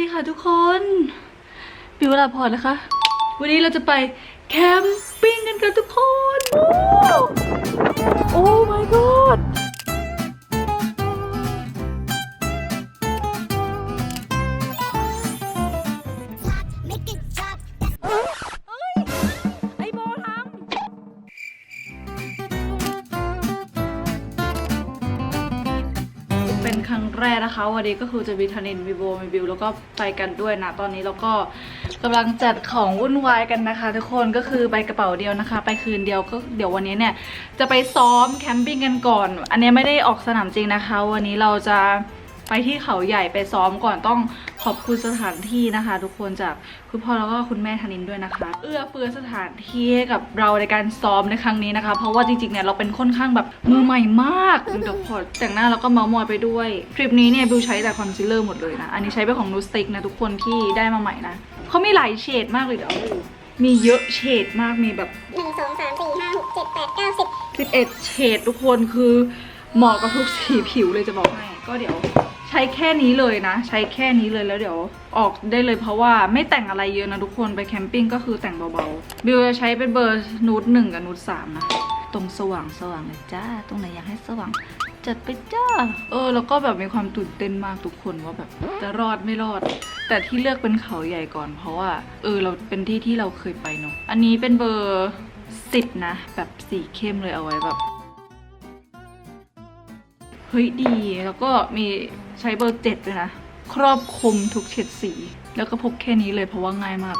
ดีค่ะทุกคนบิวลาพรนะคะ วันนี้เราจะไปแคมปิ้งกันกันทุกคนว้โอ้ my god นะคะวันนี้ก็คือจะมีธนินมีโบมีบิวแล้วก็ไปกันด้วยนะตอนนี้เราก็กำลังจัดของวุ่นวายกันนะคะ ทุกคนก็คือไปกระเป๋าเดียวนะคะ ไปคืนเดียวก็เดี๋ยววันนี้เนี่ยจะไปซ้อมแคมปิ้งกันก่อน อันนี้ไม่ได้ออกสนามจริงนะคะ วันนี้เราจะ ไปที่เขาใหญ่ไปซ้อมก่อนต้องขอบคุณสถานที่นะคะ ทุกคนจากคุณพ่อแล้วก็คุณแม่ธนินด้วยนะคะ เอื้อเฟื้อสถานที่ให้กับเราในการซ้อมในครั้งนี้นะคะ เพราะว่าจริงๆเนี่ยเราเป็นค่อนข้างแบบมือใหม่มากเดี๋ยวพอแต่งหน้าแล้วก็เมาส์มอยไปด้วยทริปนี้เนี่ยบิวใช้แต่คอนซีลเลอร์หมดเลยนะอันนี้ใช้เป็นของนูสติกนะทุกคนที่ได้มาใหม่นะเขามีหลายเฉดมากเลยเดี๋ยวเอาให้ดูมีเยอะเฉดมากมีแบบหนึ่งสองสามสี่ห้าหกเจ็ดแปดเก้าสิบ11เฉดทุกคนคือเหมาะกับทุกสีผิวเลยจะบอกให้ก็เดี๋ยว ใช้แค่นี้เลยนะ ใช้แค่นี้เลยแล้วเดี๋ยวออกได้เลยเพราะว่าไม่แต่งอะไรเยอะนะทุกคนไปแคมปิ้งก็คือแต่งเบาๆบิวจะใช้เป็นเบอร์นูดหนึ่งกับนูดสามนะตรงสว่างสว่างเลยจ้า ตรงไหนอยากให้สว่างจัดไปจ้า เออ แล้วก็แบบมีความตื่นเต้นมากทุกคนว่าแบบจะรอดไม่รอด แต่ที่เลือกเป็นเขาใหญ่ก่อน เพราะว่า เออเราเป็นที่ที่เราเคยไปเนาะอันนี้เป็นเบอร์สิบนะ แบบสีเข้มเลยเอาไว้แบบ เฮ้ยดี แล้วก็มีใช้เบอร์เจ็ดด้วยนะ ครอบคลุมทุกเฉดสี แล้วก็พกแค่นี้เลยเพราะว่าง่ายมาก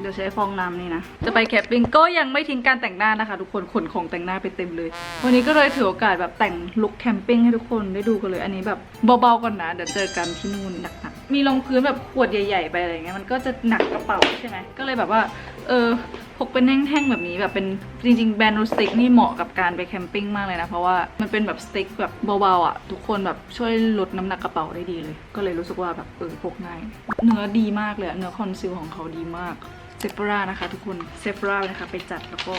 เดี๋ยวใช้ฟองน้ำนี่นะ จะไปแคปปิ้งก็ยังไม่ทิ้งการแต่งหน้านะคะ ทุกคนขนของแต่งหน้าไปเต็มเลย วันนี้ก็เลยถือโอกาสแบบแต่งลุคแคมปิ้งให้ทุกคนได้ดูกันเลย อันนี้แบบเบาๆก่อนนะ เดี๋ยวเจอกันที่นู่นหนักๆมีรองพื้นแบบขวดใหญ่ ๆ ไปอะไรเงี้ยมันก็จะหนักกระเป๋าใช่ไหมก็เลยแบบว่า เออ กเป็นแท่งๆแบบนี้แบบเป็นจริงๆแบรนด์นูสติกนี่เหมาะกับการไปแคมปิ้งมากเลยนะ เพราะว่ามันเป็นแบบสติ๊กแบบเบาๆอะ ทุกคนแบบช่วยลดน้ำหนักกระเป๋าได้ดีเลย ก็เลยรู้สึกว่าแบบเออพกง่าย เนื้อดีมากเลยเนื้อคอนซีลของเขาดีมากเซฟรานะคะทุกคนเซฟรานะคะไปจัดแล้วก็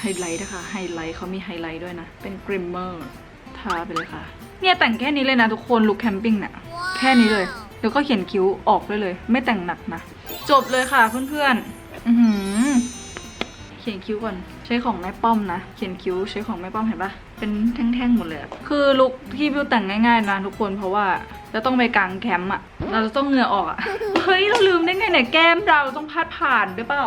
ไฮไลท์นะคะไฮไลท์เขามีไฮไลท์ด้วยนะ เป็นกริมเมอร์ทาไปเลยค่ะ เนี่ยแต่งแค่นี้เลยนะทุกคนลุคแคมปิ้งเนี่ยแค่นี้เลยแล้วก็เขียนคิ้วออกได้เลย ไม่แต่งหนักนะ จบเลยค่ะเพื่อนๆอือหือ ขียนคิ้วก่อน ใช้ของแม่ป้อมนะ เขียนคิ้วใช้ของแม่ป้อมเห็นปะเป็นแท่งๆหมดเลยคือลุคที่บิวแต่งง่ายๆนะทุกคนเพราะว่าจะต้องไปกางแคมป์อะเราจะต้องเหงื่อออกอะเฮ้ยเราลืมได้ไงเนี่ยแก้มเราต้องพาดผ่านด้วยเปล่า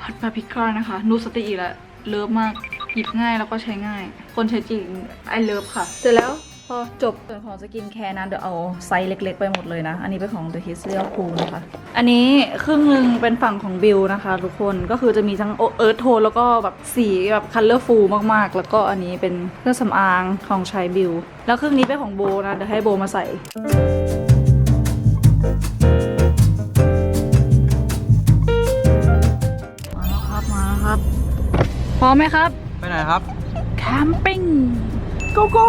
พัดพาพิคานะคะ นูสติอีกแล้วเลิฟมากหยิบง่ายแล้วก็ใช้ง่าย คนใช้จริงไอเลิฟค่ะ เสร็จแล้ว พอจบส่วนของสกินแคร์นะเดี๋ยวเอาไซส์เล็ก ๆ ไปหมดเลยนะ อันนี้เป็นของ The Kiss Real Cool นะคะ อันนี้ครึ่งหนึ่งเป็นฝั่งของบิลนะคะ ทุกคนก็คือจะมีทั้งเอิร์ธโทนแล้วก็แบบสีแบบคัลเลอร์ฟูลมากๆ แล้วก็อันนี้เป็นเครื่องสำอางของชายบิลแล้วครึ่งนี้เป็นของโบนะ เดี๋ยวให้โบมาใส่มาแล้วครับมาแล้วครับพร้อมไหมครับไปไหนครับแคมปิ้ง go go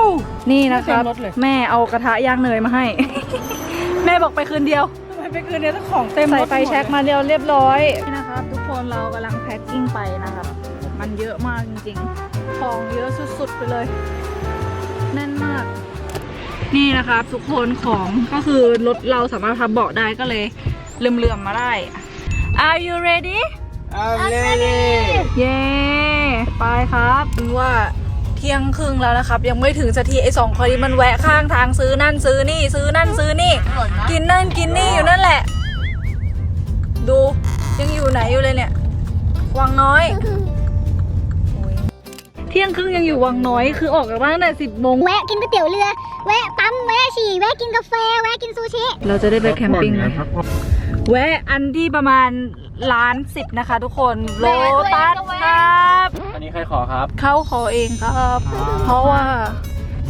นี่นะครับเต็มรถเลย แม่เอากระทะย่างเนยมาให้ แม่บอกไปคืนเดียว ทำไมไปคืนนี้ถ้าของเต็มใส่รถไฟแช็กมาเรียวเรียบร้อย นี่นะครับ ทุกคนเรากำลังแพ็คกิ้งไปนะครับ มันเยอะมากจริงๆ ของเยอะสุดๆไปเลย แน่นมาก นี่นะครับ ทุกคนของก็คือรถเราสามารถพับเบาะได้ก็เลยเลื่อมๆมาได้ Are you ready เอาเลยเย้ ไปครับว่า เที่ยงครึ่งแล้วนะครับ ยังไม่ถึงสักทีไอ้สองคนนี้มันแวะข้างทางซื้อนั่นซื้อนี่ซื้อนั่นซื้อนี่ กินนั่นกินนี่อยู่นั่นแหละ ดูยังอยู่ไหนอยู่เลยเนี่ย วังน้อยโอ้ยเที่ยงครึ่งยังอยู่วังน้อยคือออกจากบ้านตั้งแต่สิบโมงแวะกินก๋วยเตี๋ยวเรือ แวะปั๊มแวะฉี่แวะกินกาแฟแวะกินซูชิ เราจะได้ไปแคมปิ้งไหม แวะอันที่ประมาณล้านสิบนะคะ ทุกคนโลตัสครับอันนี้ใครขอครับ เขาขอเองครับ เพราะว่า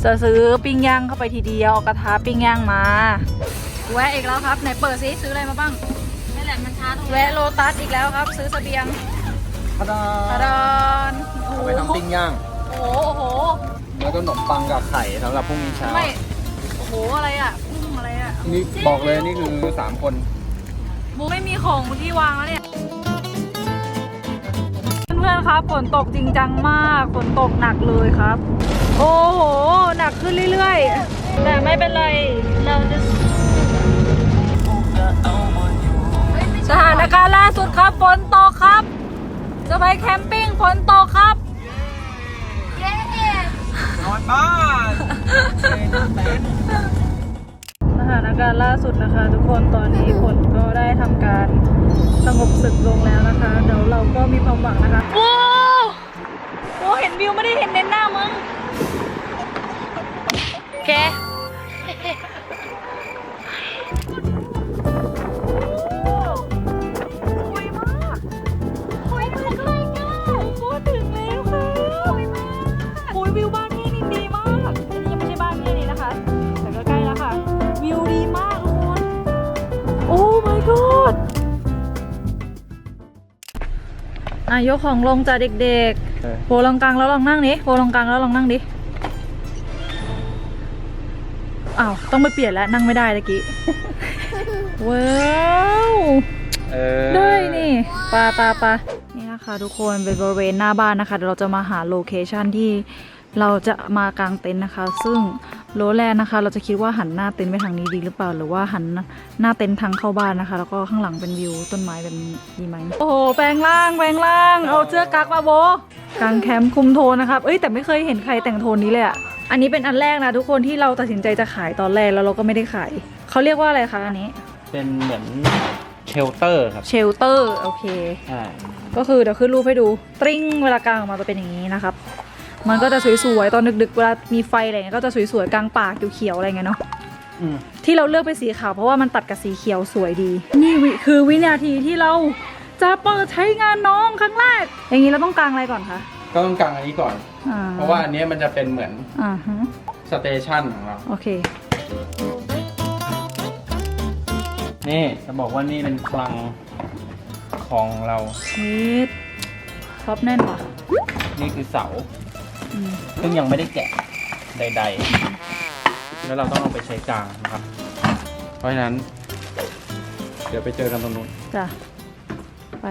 จะซื้อปิ้งย่างเข้าไปทีเดียวเอากระทะปิ้งย่างมาแวะอีกแล้วครับไหนเปิดซิซื้ออะไรมาบ้างนี่แหละมันช้าตรงแวะโลตัสอีกแล้วครับ ซื้อเสบียงพะดาตะดอนโอ้โหเอาไปทำปิ้งย่างโอ้โหโอ้โหแล้วก็ขนมปังกับไข่สำหรับพรุ่งนี้เช้าไม่โอ้โหอะไรอะกุ้งอะไรอะนี่บอกเลยนี่คือสามคน บูไม่มีของที่วางแล้วเนี่ย เพื่อนๆครับฝนตกจริงจังมากฝนตกหนักเลยครับ โอ้โห หนักขึ้นเรื่อยๆ แต่ไม่เป็นไร เราจะครับฝนตกครับจะไปแคมปิ้งฝนตกครับนอนบ้านส ถานการณ์ล่าสุดนะคะ ทุกคนตอนนี้ฝนก็ได้ทำการสงบศึกลงแล้วนะคะ เดี๋ยวเราก็มีความหวังนะคะโอ้โหเห็นวิวไม่ได้เห็นเน้นหน้ามึงแกส อะยกของลงจากเด็กๆโฟลองกลางแล้วลองนั่งดิโฟลองกลางแล้วลองนั่งดิอ้าวต้องไปเปลี่ยนแล้วนั่งไม่ได้ตะกี้ว้าวเออได้นี่ปลาปลาปลานี่นะคะทุกคนเป็นบริเวณหน้าบ้านนะคะเดี๋ยวเราจะมาหาโลเคชันที่เราจะมากางเต็นท์นะคะ ซึ่ง โลแรกนะคะ เราจะคิดว่าหันหน้าเต็นท์ไปทางนี้ดีหรือเปล่า หรือว่าหันหน้าเต็นท์ทางเข้าบ้านนะคะ แล้วก็ข้างหลังเป็นวิวต้นไม้แบบนี้ดีไหมโอ้โหแปลงร่างแปลงร่างเอาเสื้อกั๊กมาโบกางแคมป์คุมโทนนะครับเอ้ยแต่ไม่เคยเห็นใครแต่งโทนนี้เลยอะอันนี้เป็นอันแรกนะทุกคนที่เราตัดสินใจจะขายตอนแรกแล้วเราก็ไม่ได้ขายเขาเรียกว่าอะไรคะอันนี้ เป็นเหมือนเชลเตอร์ครับเชลเตอร์โอเคใช่ก็คือเดี๋ยวขึ้นรูปให้ดูตริ้งเวลากลางออกมาจะเป็นอย่างนี้นะครับ มันก็จะสวยๆตอนดึกๆเวลามีไฟอะไรเงี้ยก็จะสวยๆกลางป่าเขียวๆอะไรเงี้ยเนาะอืมที่เราเลือกเป็นสีขาวเพราะว่ามันตัดกับสีเขียวสวยดี นี่วิคือวินาทีที่เราจะเปิดใช้งานน้องครั้งแรก อย่างนี้เราต้องกางอะไรก่อนคะก็ต้องกางอันนี้ก่อน อ่เพราะว่าอันเนี้ยมันจะเป็นเหมือนอ่าฮะสเตชันของเรา โอเค นี่จะบอกว่านี่เป็นคลังของเรา ชีสท็อปแน่นว่ะ นี่คือเสาอืม ซึ่งยังไม่ได้แกะใด ๆ แล้วเราต้องเอาไปใช้กลางนะครับ เพราะฉะนั้น เดี๋ยวไปเจอกันตรงนู้น จ้ะ ไป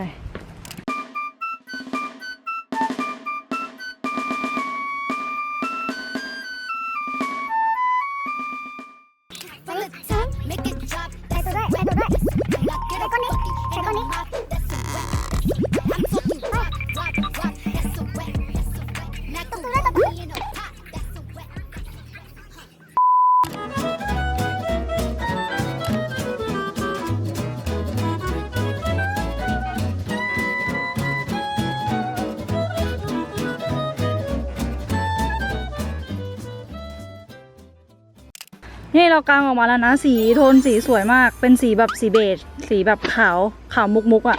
เรากางออกมาแล้วนะ สีโทนสีสวยมาก เป็นสีแบบสีเบจ สีแบบขาว ขาวมุกมุกอะ่ะ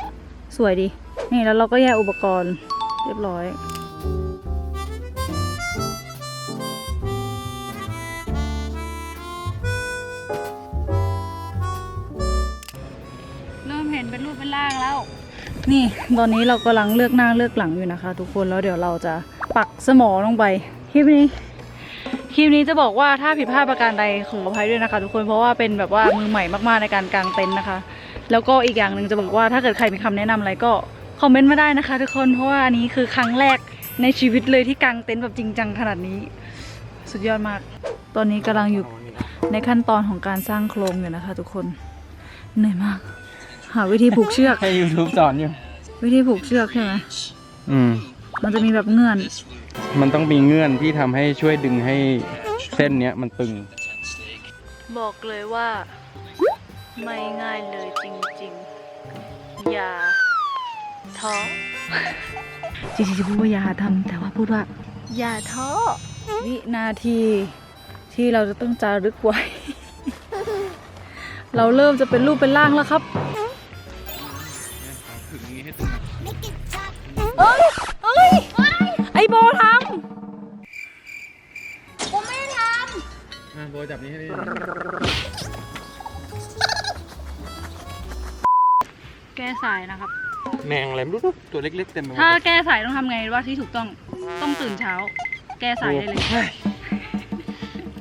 สวยดี นี่แล้วเราก็แยกอุปกรณ์เรียบร้อยเริ่มเห็นเป็นรูปเป็นร่างแล้ว นี่ตอนนี้เรากำลังเลือกหน้าเลือกหลังอยู่นะคะ ทุกคนแล้วเดี๋ยวเราจะปักสมอลงไปคลิปนี้ ลิปนี้จะบอกว่าถ้าผิดพลาดประการใดขออภัยด้วยนะคะ ทุกคนเพราะว่าเป็นแบบว่ามือใหม่มากๆในการกางเต็นท์นะคะ แล้วก็อีกอย่างหนึ่งจะบอกว่าถ้าเกิดใครมีคำแนะนำอะไรก็คอมเมนต์มาได้นะคะ ทุกคนเพราะว่าอันนี้คือครั้งแรกในชีวิตเลยที่กางเต็นท์แบบจริงจังขนาดนี้ สุดยอดมาก ตอนนี้กำลังอยู่ในขั้นตอนของการสร้างโครงอยู่นะคะ ทุกคนเหนื่อยมาก หาวิธีผูกเชือกให้ YouTube สอนอยู่ วิธีผูกเชือกใช่ไหมอืมมันจะมีแบบเงื่อน มันต้องมีเงื่อนที่ทำให้ช่วยดึงให้เส้นเนี้ยมันตึง บอกเลยว่า ไม่ง่ายเลยจริงๆ อย่าท้อ จริงๆจะพูดว่าอย่าทำแต่ว่าพูดว่า อย่าท้อ วินาทีที่เราจะต้องจารึกไว้ เราเริ่มจะเป็นรูปเป็นร่างแล้วครับำโบจับนี้ให้ดีแก้สายนะครับ แมงอะไรไม่รู้ตัวเล็กๆเต็มไปหมดถ้าแก้สายต้องทำไงว่าที่ถูกต้องต้องตื่นเช้า แก้สายได้เลย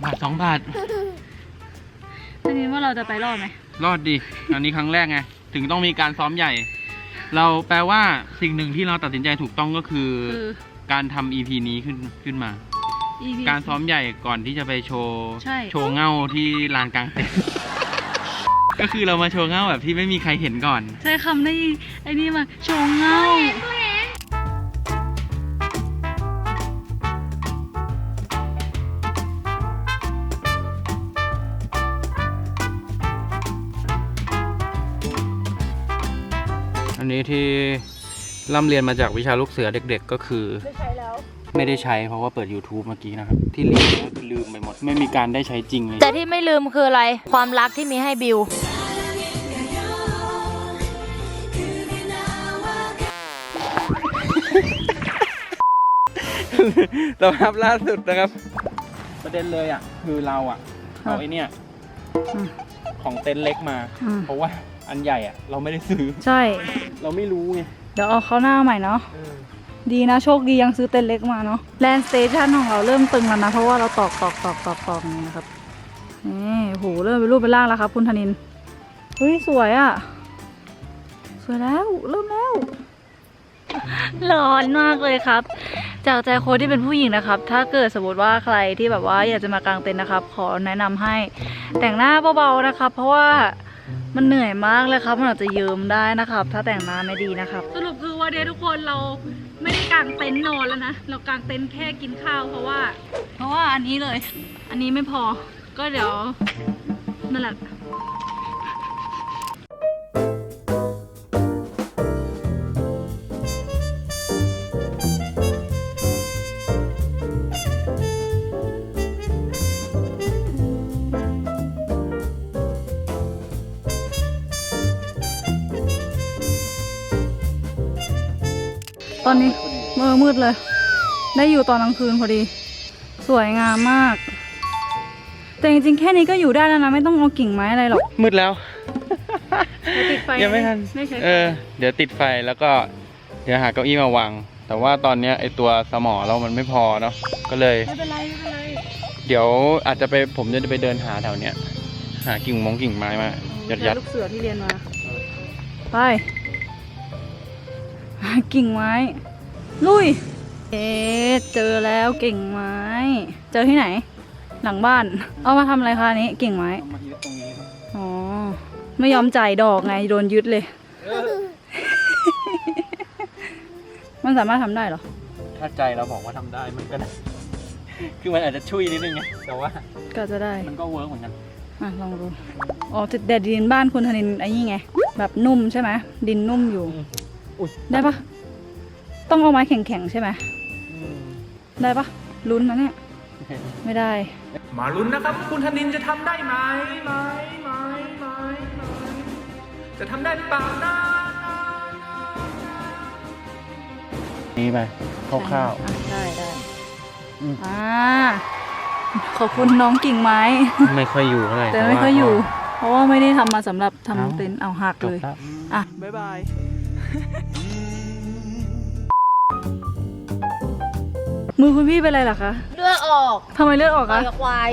บาทสองบาท ทีนี้ว่าเราจะไปรอดไหมรอดดิ อันนี้ครั้งแรกไง ถึงต้องมีการซ้อมใหญ่ เราแปลว่าสิ่งหนึ่งที่เราตัดสินใจถูกต้องก็คือ คือ การทำ EP นี้ขึ้นขึ้นมา EP การซ้อมใหญ่ก่อนที่จะไปโชว์ ใช่ โชว์เง่าที่ลานกลางเต็นท์ ก็คือเรามาโชว์เง่าแบบที่ไม่มีใครเห็นก่อน ใช้คำได้ไอ้นี่มาโชว์เงาอันนี้ที่ร่ำเรียนมาจากวิชาลูกเสือเด็กๆก็คือไม่ใช้แล้ว ไม่ได้ใช้เพราะว่าเปิด YouTube เมื่อกี้นะครับ ที่เรียนก็คือลืมไปหมด ไม่มีการได้ใช้จริงเลย แต่ที่ไม่ลืมคืออะไร ความรักที่มีให้บิว สภาพล่าสุดนะครับ ประเด็นเลยอะ คือเราอะ เอาไอเนี่ยอืมของเต็นท์เล็กมา อืม เพราะว่าอันใหญ่อะ เราไม่ได้ซื้อ ใช่ เราไม่รู้ไง เดี๋ยวเอาเข้าหน้าใหม่เนาะ ดีนะโชคดียังซื้อเต็นท์เล็กมาเนาะแลนสเตชันของเราเริ่มตึงแล้วนะ เพราะว่าเราตอกตอกตอกตอกตอกอย่างนี้นะครับนี่โหเริ่มเป็นรูปเป็นร่างแล้วครับ คุณธนินเฮ้ยสวยอะ่ะ สวยแล้วเริ่มแล้ว ร้อนมากเลยครับ จากใจโค้ชที่เป็นผู้หญิงนะครับ ถ้าเกิดสมมติว่าใครที่แบบว่าอยากจะมากางเต็นท์นะครับ ขอแนะนำให้แต่งหน้าเบาๆนะครับ เพราะว่ามันเหนื่อยมากเลยครับ มันอาจจะเยิ้มได้นะครับ ถ้าแต่งหน้าไม่ดีนะครับ สรุปคือว่าเดทุกคนเรา ไม่ได้กางเต็นท์นอนแล้วนะ เรากางเต็นท์แค่กินข้าวเพราะว่า เพราะว่าอันนี้เลย อันนี้ไม่พอ ก็เดี๋ยวนั่นแหละ ตอนนี้มือมืดเลย ได้อยู่ตอนกลางคืนพอดี สวยงามมาก แต่จริงๆแค่นี้ก็อยู่ได้แล้วนะไม่ต้องเอากิ่งไม้อะไรหรอกมืดแล้วเดี๋ยวติดไฟยังไม่ทันไม่ใช่เออ เดี๋ยวติดไฟแล้วก็เดี๋ยวหาเก้าอี้มาวางแต่ว่าตอนเนี้ยไอตัวสมอเรามันไม่พอเนาะก็เลยไม่เป็นไรไม่เป็นไรเดี๋ยวอาจจะไปผมจะไปเดินหาแถวเนี้ยหากิ่งมงกิ่งไม้มายัดยัดลูกเสือที่เรียนมาไปหา กิ่งไม้ ลุย เอ๊ะเจอแล้วกิ่งไม้ เจอที่ไหน หลังบ้าน เอามาทำอะไรคะอันนี้กิ่งไม้ เอามายึดตรงนี้ครับอ๋อ ไม่ยอมจ่ายดอกไงโดนยึดเลย มันสามารถทำได้เหรอ ถ้าใจเราบอกว่าทำได้มันก็ได้คือมันอาจจะช่วยนิดนึงไงแต่ว่าก็จะได้ มันก็เวิร์กเหมือนกันอะลองดู อ๋อแต่แต่ดินบ้านคุณธนินไอ้นี่ไง แบบนุ่มใช่ไหมดินนุ่มอยู่อุ๊ ยได้ปะต้องเอาไม้แข็งๆใช่ไหมได้ปะลุ้นนะเนี่ยไม่ได้ มาลุ้นนะครับ คุณธนินจะทำได้ไหมไหมไหมไหมไหมจะทำได้หรือเปล่านะนี่ไปคร่าวอะได้ได้อืมอ่าขอบคุณน้องกิ่งไม้ ๆไม่ค่อยอยู่เท่าไหร่แต่ไม่ค่อยอยู่ เพราะว่าไม่ได้ทำมาสำหรับทำเต็นท์เอาหักจบเลยแล้ว อะ บ๊ายบาย มือคุณพี่เป็นไรเหรอคะเลือดออกทำไมเลือดออกต่ออะยกับควาย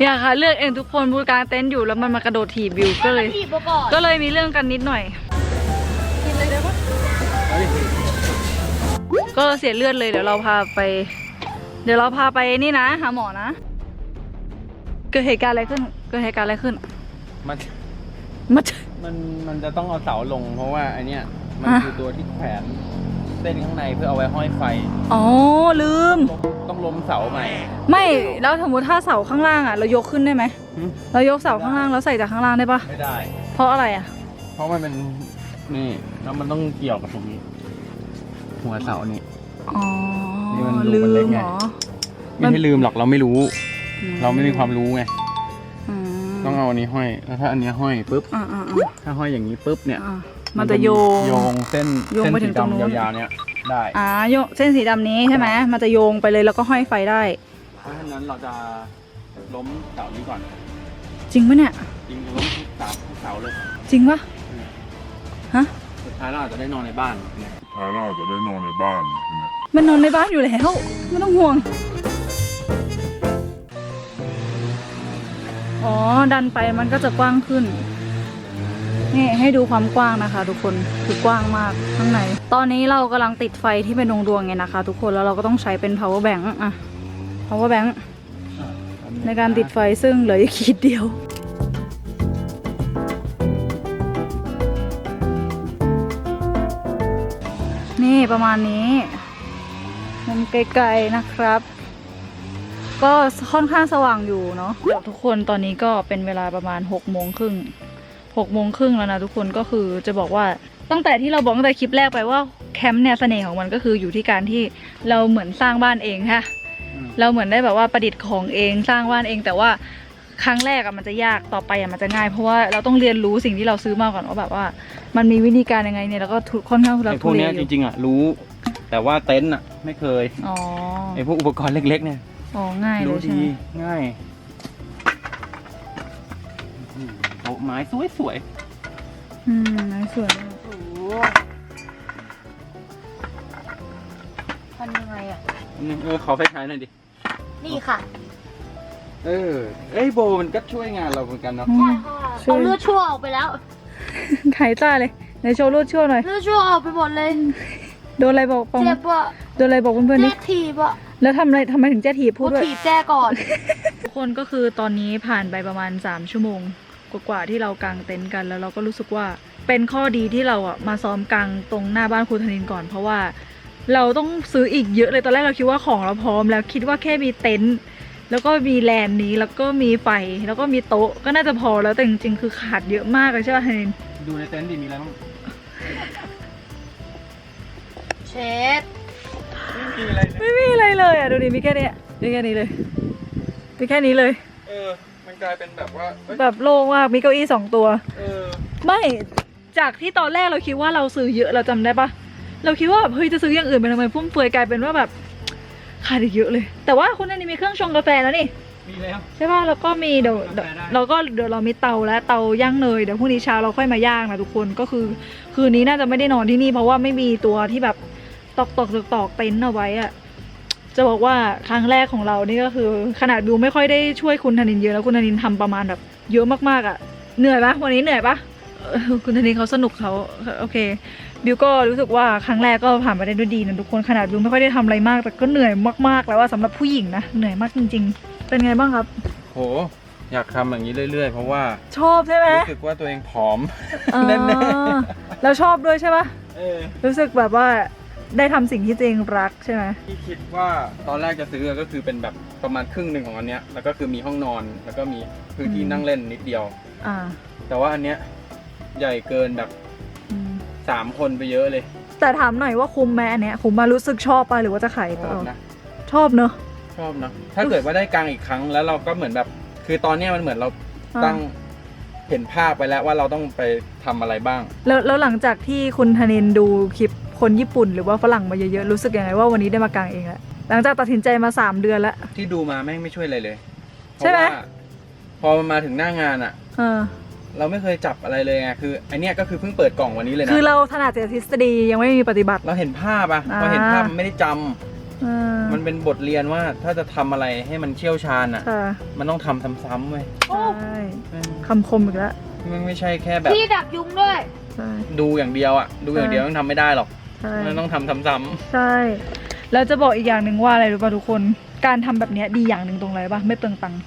อย่าค่ะเลือกเองทุกคนบูกลางเต็นท์อยู่แล้วมันมากระโดดถีบวิวก็เลย ถีบมาก่อนก็เลยมีเรื่องกันนิดหน่อย ก็เสียเลือดเลยเดี๋ยวเราพาไป เดี๋ยวเราพาไปนี่นะหาหมอนะ เกิดเหตุการณ์อะไรขึ้น เกิดเหตุการณ์อะไรขึ้นมันมามันมันจะต้องเอาเสาลงเพราะว่าไอเนี้ยมันฮะคือตัวที่แขวน เส้นข้างในเพื่อเอาไว้ห้อยไฟ อ๋อลืม ต้องล้มเสาใหม่ ไม่แล้วสมมติถ้าเสาข้างล่างอะเรายกขึ้นได้ไหมหืมเรายกเสาข้างล่างแล้วใส่จากข้างล่างได้ปะไม่ได้ เพราะอะไรอะเพราะมันเป็นนี่แล้วมันต้องเกี่ยวกับตรงนี้ หัวเสานี่ อ๋อนี่มันรูลืมันเล็กมไง เหรอ ไม่ใช่ลืมหรอกเราไม่รู้อืเราไม่มีความรู้ไงอืมต้องเอาอันนี้ห้อยแล้วถ้าอันเนี้ยห้อยปุ๊บอ่าอ่าถ้าห้อยอย่างนี้ปุ๊บเนี่ย อ่า มันจะโยงโยงเส้นโยงเส้นไปถึสีงตรงนู้น ดำยาวๆเนี่ยได้อ่าโยงเส้นสีดำนี้ใช่ไหมมันจะโยงไปเลยแล้วก็ห้อยไฟได้ เพราะฉะนั้นเราจะล้มเสานี้ก่อนจริงปะเนี่ยจริงๆล้มทุกเสาทุกเสาเลย จริงปะฮะสุดท้ายเราอาจจะได้นอนในบ้านเนี่ยท้ายเราอาจจะได้นอนในบ้านใช่ไหมมันนอนในบ้านอยู่แล้วไม่ต้องห่วง อ๋อดันไปมันก็จะกว้างขึ้น นี่ให้ดูความกว้างนะคะ ทุกคนคือกว้างมากข้างใน ตอนนี้เรากำลังติดไฟที่เป็นดวงๆไงนะคะ ทุกคนแล้วเราก็ต้องใช้เป็น power bank อะ power bank ในการติดไฟซึ่งเหลืออีกขีดเดียวนี่ประมาณนี้มุมไกลๆนะครับ ก็ค่อนข้างสว่างอยู่เนาะเดี๋ยวทุกคนตอนนี้ก็เป็นเวลาประมาณ6กโมงครึ่ง หกโมงครึ่งแล้วนะทุกคนก็คือจะบอกว่าตั้งแต่ที่เราบอกตั้งแต่คลิปแรกไปว่าแคมป์เนี่ยเสน่ห์ของมันก็คืออยู่ที่การที่เราเหมือนสร้างบ้านเองค่ะอืมเราเหมือนได้แบบว่าประดิษฐ์ของเองสร้างบ้านเอง แต่ว่าครั้งแรกอะมันจะยากต่อไปอะมันจะง่าย เพราะว่าเราต้องเรียนรู้สิ่งที่เราซื้อมาก่อนว่าแบบว่า มันมีวิธีการยังไงเนี่ยแล้วก็ทุค่อนข้างทุรักไอ้พทุวกเลเนี้ยอจยู่ริงๆอะรู้แต่ว่าเต็นท์อะไม่เคยอ๋อไอ้พวกอุปกรณ์เล็กๆเนี่ย อ๋อง่ายเลรู้ยใช่ดีไหมง่าย มโต๊ะไม้สวยอืมน่าสวยมากโอ้โหทำยังไงอะๆนึงเออขอไฟฉายหน่อยดิ นี่ค่ะเออเอ้ยโบมันก็ช่วยงานเราเหมือนกันเนาะอืใช่ม ค่ะช่วย เอาเลือดชั่วออกไปแล้วขายจ้าเลยในโชว์รูดชั่วหน่อย เลือดชั่วออกไปหมดเลย โดนอะไรบอกปองเจ็บอะโดนอะไรบอกเพื่อนๆแจ้ดิถีบอะแล้วทำอะไรทำไมถึงแจ้ถีบพูพูดดด้วย ถีบแจ้ก่อน ทุกคนก็คือตอนนี้ผ่านไปประมาณ 3 ชั่วโมง กว่าๆที่เรากางเต็นท์กัน แล้วเราก็รู้สึกว่าเป็นข้อดีที่เราอะมาซ้อมกางตรงหน้าบ้านครูธนินก่อน เพราะว่าเราต้องซื้ออีกเยอะเลยตอนแรกเราคิดว่าของเราพร้อม แล้วคิดว่าแค่มีเต็นท์แล้วก็มีแลนนี้แล้วก็มีไฟแล้วก็มีโต๊ะก็น่าจะพอแล้วแต่จริงๆคือขาดเยอะมากเลยใช่ป่ะธนินดูในเต็นท์ดิมีอะไรบ้างเช็ดไม่มีอะไรเลยไม่มีอะไรเลยอะดูดิมีแค่เนี้ยมีแค่นี้เลยมีแค่นี้เลย เออมัน กลายเป็นแบบว่าเอ้ยแบบโล่งมากมีเก้าอี้สองตัว เออไม่จากที่ตอนแรกเราคิดว่าเราซื้อเยอะเราจำได้ปะเราคิดว่าแบบเฮ้ยจะซื้ออย่างอื่นไปทำไมฟุ่มเฟือยกลายเป็นว่าแบบขาดอีกเยอะเลย แต่ว่าคุณนันนี่มีเครื่องชงกาแฟแล้วนี่มีแล้ว ใช่ปะแล้วก็มีเดี๋ยวกาแฟได้ เราก็เดี๋ยวเรามีเตาแล้วเตาย่างเนยเดี๋ยวพรุ่งนี้เช้าเราค่อยมาย่างนะทุกคนก็คือ คืนนี้น่าจะไม่ได้นอนที่นี่ เพราะว่าไม่มีตัวที่แบบตอกตอกตอกตอกเต็นท์เอาไว้อะ จะบอกว่าครั้งแรกของเรานี่ก็คือ ขนาดบิวไม่ค่อยได้ช่วยคุณธนินเยอะแล้วคุณธนินทำประมาณแบบ เยอะมากๆอะเหนื่อยปะวันนี้เหนื่อยปะเออคุณธนินเขาสนุกเขาโอเค บิวก็รู้สึกว่าครั้งแรกก็ผ่านมาได้ด้วยดีนะทุกคนขนาดบิวไม่ค่อยได้ทำอะไรมาก แต่ก็เหนื่อยมากๆ แล้วว่าสำหรับผู้หญิงนะเหนื่อยมากจริง ๆ เป็นไงบ้างครับ โหอยากทำอย่างนี้เรื่อย ๆ เพราะว่าชอบใช่ไหมรู้สึกว่าตัวเองผอมอ๋อแน่แล้วชอบด้วยใช่ปะๆเออรู้สึกแบบว่า ได้ทำสิ่งที่ตัวเองรักใช่ไหมที่คิดว่าตอนแรกจะซื้อก็คือเป็นแบบประมาณครึ่งหนึ่งของอันเนี้ยแล้วก็คือมีห้องนอนแล้วก็มีพื้นที่อืมนั่งเล่นนิดเดียว อ่าแต่ว่าอันเนี้ยใหญ่เกินแบบอืมสามคนไปเยอะเลยแต่ถามหน่อยว่าคุ้มไหมอันเนี้ยคุ้มมารู้สึกชอบปะหรือว่าจะขายชต่อบอนะชอบเนอะ ชอบนะถ้าเกิดว่าได้กลางอีกครั้งแล้วเราก็เหมือนแบบ คือตอนเนี้ยมันเหมือนเราอ่าตั้งเห็นภาพไปแล้วว่าเราต้องไปทำอะไรบ้าง แล้วแล้วหลังจากที่คุณธนินดูคลิป คนญี่ปุ่นหรือว่าฝรั่งมาเยอะๆรู้สึกยังไงว่าวันนี้ได้มากางเองแล้วหลังจากตัดสินใจมาสามเดือนแล้ว ที่ดูมาแม่งไม่ช่วยอะไรเลยใช่ไหมเพราะว่าพอมันมาถึงหน้างานอะเออเราไม่เคยจับอะไรเลยไงคือไอเนี้ยก็คือเพิ่งเปิดกล่องวันนี้เลยนะคือเราถนัดแต่ทฤษฎียังไม่มีปฏิบัติ เราเห็นภาพอะอ่าพอเห็นภาพมันไม่ได้จำเออมันเป็นบทเรียนว่าถ้าจะทำอะไรให้มันเชี่ยวชาญอะค่ะ มันต้องทำซ้ำๆเว้ยใช่คำคมอีกแล้วมันไม่ใช่แค่แบบที่ดักยุงด้วยใช่ดูอย่างเดียวอะดูอย่างเดียวมันทำไม่ได้หรอก ใช่มันต้องทำซ้ำใช่แล้วจะบอกอีกอย่างหนึ่งว่าอะไรรู้ป่ะทุกคน การทำแบบเนี้ยดีอย่างหนึ่งตรงอะไรป่ะไม่เปลืองตังค์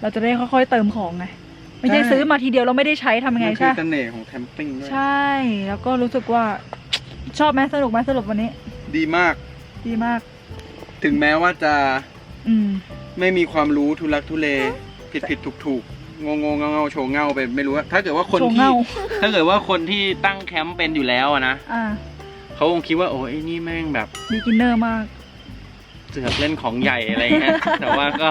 เราจะได้ค่อยๆเติมของไงไม่ใช่ซื้อมาทีเดียวเราไม่ได้ใช้ทำๆยังไงมันคืใช่อปะเสน่ห์ของแคมปิ้งด้วย ใช่แล้วก็รู้สึกว่า ชอบไหมสนุกไหมสรุปวันนี้ ดีมาก ดีมาก ถึงแม้ว่าจะอืม ไม่มีความรู้ทุลักทุเล ผิดผิดถูกถูกงงงเงาเงาโชว์เงาไปไม่รู้ว่าถ้าเกิดว่าคนโชว์ที่ เง่าถ้าเกิดว่าคนที่ตั้งแคมป์เป็นอยู่แล้วอะนะ อ่า เขาคงคิดว่าโอ้ยนี่แม่งแบบดีกินเนอร์มาก เสือกเล่นของใหญ่อะไรเงี้ย แต่ว่าก็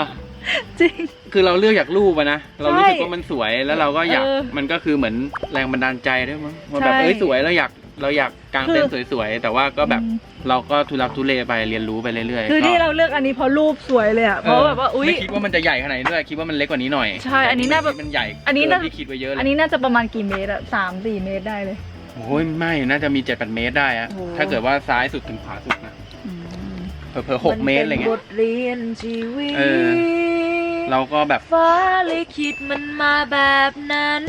จริง คือเราเลือกอยากรูปอะนะ เรารู้สึกใช่ว่ามันสวยแล้วเราก็อยากเออมันก็คือเหมือนแรงบันดาลใจด้วยมั้งว่าแบบใช่เอ้ยสวยเราอยากเราอยากกางเต็นท์คือสวยๆ แต่ว่าก็แบบอืม เราก็ทุลักทุเลไปเรียนรู้ไปเรื่อยๆคือก็ที่เราเลือกอันนี้เพราะรูปสวยเลยอะเพราะแบบว่า อุ้ย ไม่คิดว่ามันจะใหญ่ขนาดนี้ด้วยคิดว่ามันเล็กกว่านี้หน่อยใช่อันนี้น่าแบบมันใหญ่อันนี้น่า เกิที่คิดไว้เยอะเลยอันนี้น่าจะประมาณกี่เมตรอะสามสี่เมตรได้เลย โอ้ยไม่น่าจะมี7จ็ดเมตรได้อะโอ้ ถ้าเกิดว่าซ้ายสุดถึงขวาสุดนะอืมเผลอๆหกเมตรอะไรนป็นเงี้บย ทเรียนชีวิตเออเราก็แบบฟ้าลิขิตมันมาแบบนั้น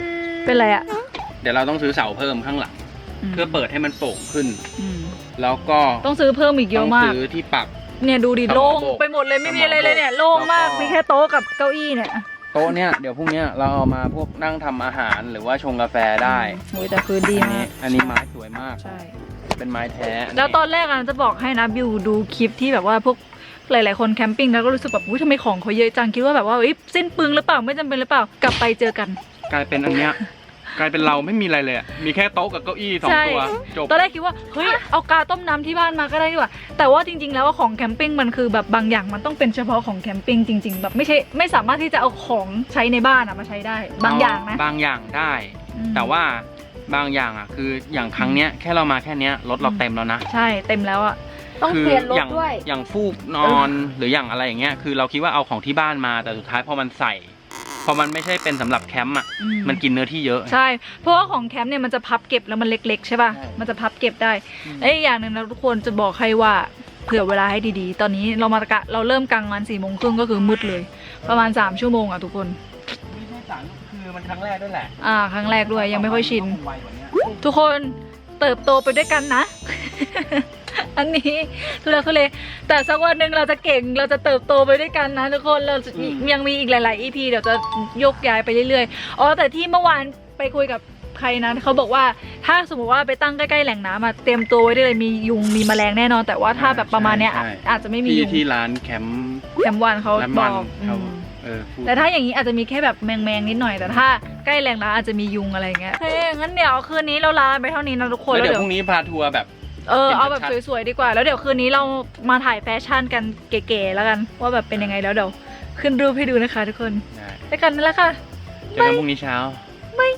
เป็นไรอะเดี๋ยวเราต้องซื้อเสาเพิ่มข้างหลัง เพื่อเปิดให้มันโป่งขึ้น อืมแล้วก็ต้องซื้อเพิ่มอีกเยต้ออะงมาก ซื้อที่ปัก เนี่ยดูดิสมองโล่งโบกไปหมดเลยไม่มีอะไรเลยเนี่ยสมองโบกโล่งมากแล้วก็ มีแค่โต๊ะกับเก้าอี้เนี่ย โต๊ะเนี่ยเดี๋ยวพรุ่งเนี้ยเราเอามาพวกนั่งทำอาหารหรือว่าชงกาแฟได้โอ้ยแต่คือดีอันมานี้ก อันนี้ไม้สวยมาก ใช่ เป็นไม้แท้อันนี้แล้วตอนแรกอะจะบอกให้นะบิวดูคลิปที่แบบว่าพวกหลาย ๆ คนแคมปิ้งแล้วก็รู้สึกแบบอุ้ยทำไมของเขาเยอะจังคิดว่าแบบว่าเอ้ยสิ้นเปลืองหรือเปล่าไม่จำเป็นหรือเปล่ากลับไปเจอกัน กลายเป็นอันเนี้ย กลายเป็นเราไม่มีอะไรเลยอะมีแค่โต๊ะกับเก้าอี้สองใช่ตัวจบ ตอนแรกคิดว่าเฮ้ยเอากาต้มน้ำที่บ้านมาก็ได้ดีกว่า แต่ว่าจริง ๆ แล้วว่าของแคมปิ้งมันคือแบบบางอย่างมันต้องเป็นเฉพาะของแคมปิ้งจริง ๆ แบบไม่ใช่ไม่สามารถที่จะเอาของใช้ในบ้านอะมาใช้ได้ บางอย่างนะบางอย่างได้ อืมแต่ว่าบางอย่างอะคืออย่างครั้งเนี้ยแค่เรามาแค่เนี้ยรถเราเต็มแล้วนะใช่เต็มแล้วอะ ต้องคืเปลี่ยนรถอย่างด้วย อย่างฟูกนอนหรืออย่างอะไรอย่างเงี้ยคือเราคิดว่าเอาของที่บ้านมาแต่สุดท้ายพอมันใส่ พอมันไม่ใช่เป็นสำหรับแคมป์อะ อืม มันกินเนื้อที่เยอะ ใช่ เพราะว่าของแคมป์เนี่ยมันจะพับเก็บแล้วมันเล็กๆใช่ป่ะ ใช่ มันจะพับเก็บได้และอีกอย่างหนึ่งนะทุกคนจะบอกให้ว่าเผื่อเวลาให้ดีๆ ตอนนี้เรามากะเราเริ่มกลางวันสี่โมงครึ่งก็คือมืดเลย ประมาณ 3 ชั่วโมงอะทุกคน ไม่ใช่สารคือมันครั้งแรกด้วยแหละอ่า ครั้งแรกด้วยยังไม่ค่อยชิน ไวกว่านี้ทุกคนเติบโตไปด้วยกันนะ อันนี้ทุลักทุเลแต่สักวันหนึ่งเราจะเก่งเราจะเติบโตไปด้วยกันนะทุกคนเราจะยังมีอีกหลาย ๆ EP เดี๋ยวจะยกย้ายไปเรื่อยๆอ๋อแต่ที่เมื่อวานไปคุยกับใครนะเขาบอกว่าถ้าสมมติว่าไปตั้งใกล้ๆแหล่งน้ำอะเตรียมตัวไว้ได้เลยมียุงมีแมลงแน่นอน แต่ว่าถ้าแบบประมาณเนี้ยใช่ใช่ อาจจะไม่มีที่ยุงที่ร้านแคมป์แคมป์วันเขาร้านบมัอนกเขาอืม เออพูด แต่ถ้าอย่างนี้อาจจะมีแค่แบบแมงๆนิดหน่อยแต่ถ้าใกล้แหล่งน้ำอาจจะมียุงอะไรอย่างเงี้ยโอเคงั้นเดี๋ยวคืนนี้เราลาไปเท่านี้นะทุกคนแล้วแล้วเดี๋ยวเดี๋ยวพรุ่งนี้พาทัวร์แบบ เออเห็นเอาแบบชัดสวยๆดีกว่า แล้วเดี๋ยวคืนนี้เรามาถ่ายแฟชั่นกันเก๋ๆแล้วกัน ว่าแบบเป็นยังไงแล้วเดี๋ยวขึ้นรูปให้ดูนะคะทุกคนได้ไปกันนั่นแหละค่ะเจอกันพรุ่งนี้เช้าบาย